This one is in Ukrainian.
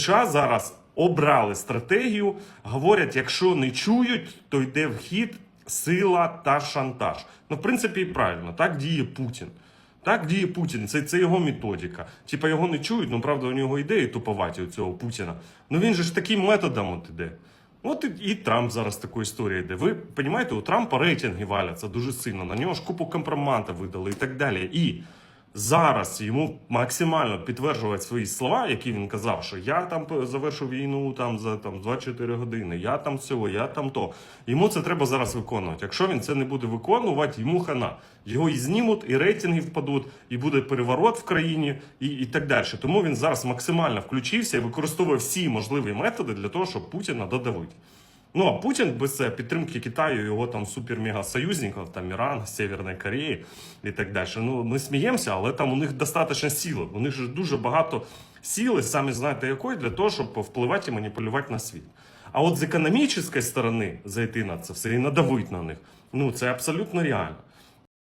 США зараз обрали стратегію, говорять, якщо не чують, то йде в хід сила та шантаж. Ну, в принципі, і правильно, так діє Путін. Так діє Путін, це, це його методика. Типа його не чують, ну правда, у нього ідеї туповаті у цього Путіна. Ну він же ж таким методом от іде. От і, і Трамп зараз таку історію йде. Ви розумієте, у Трампа рейтинги валяться дуже сильно. На нього ж купу компроматів видали і так далі. І зараз йому максимально підтверджувати свої слова, які він казав, що я там завершу війну там за там 24 години, я там цього, я там то. Йому це треба зараз виконувати. Якщо він це не буде виконувати, йому хана. Його і знімуть, і рейтинги впадуть, і буде переворот в країні, і, і так далі. Тому він зараз максимально включився і використовує всі можливі методи для того, щоб Путіна додавити. Ну а Путін без е, підтримки Китаю, його там супер-мега союзників, там Іран, Северної Кореї і так далі. Ну ми сміємося, але там у них достатньо сили. У них ж дуже багато сили, самі знаєте якої, для того, щоб впливати і маніпулювати на світ. А от з економічної сторони зайти на це все і надавити на них, ну це абсолютно реально.